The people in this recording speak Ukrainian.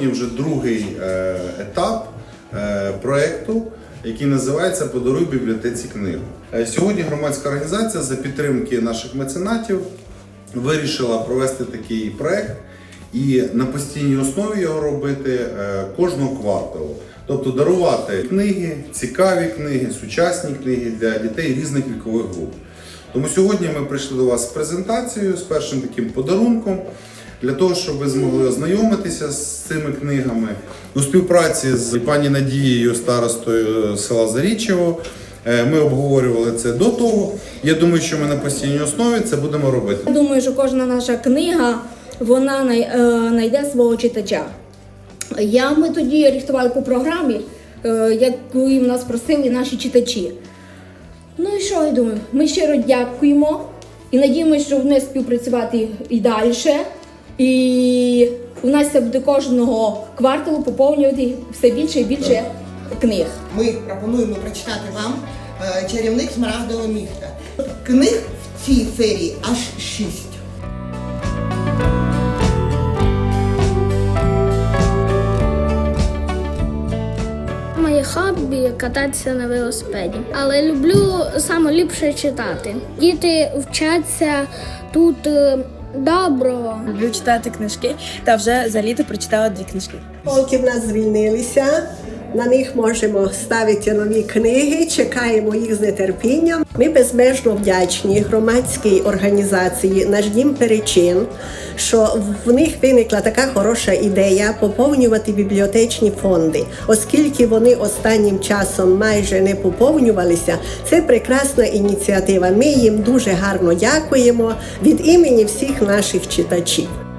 вже другий е, етап е, проєкту, який називається Подаруй бібліотеці книгу. Е, Сьогодні громадська організація за підтримки наших меценатів вирішила провести такий проєкт і на постійній основі його робити кожного кварталу. Тобто дарувати книги, цікаві книги, сучасні книги для дітей різних вікових груп. Тому сьогодні ми прийшли до вас з презентацією, з першим таким подарунком, для того, щоб ви змогли ознайомитися з цими книгами. У співпраці з пані Надією, старостою села Зарічево, е, ми обговорювали це до того. Я думаю, що ми на постійній основі це будемо робити. Я думаю, що кожна наша книга вона е, знайде свого читача. Я, ми тоді рихтували по програмі, е, яку їм нас просили наші читачі. Ну і що я думаю? Ми щиро дякуємо і надіємося, що вони співпрацювати і далі. І у нас це буде кожного кварталу поповнювати все більше і більше книг. Ми пропонуємо прочитати вам е, чарівник Смарагдового міста. Книг в цій серії аж шість. Моє хобі кататися на велосипеді, але люблю саме ліпше читати. Діти вчаться тут е, добро. Люблю читати книжки та вже за літо прочитала дві книжки. Полки в нас звільнилися. На них можемо ставити нові книги, чекаємо їх з нетерпінням. Ми безмежно вдячні громадській організації Наш дім перечин, що в них виникла така хороша ідея поповнювати бібліотечні фонди, оскільки вони останнім часом майже не поповнювалися. Це прекрасна ініціатива. Ми їм дуже гарно дякуємо від імені всіх наших читачів.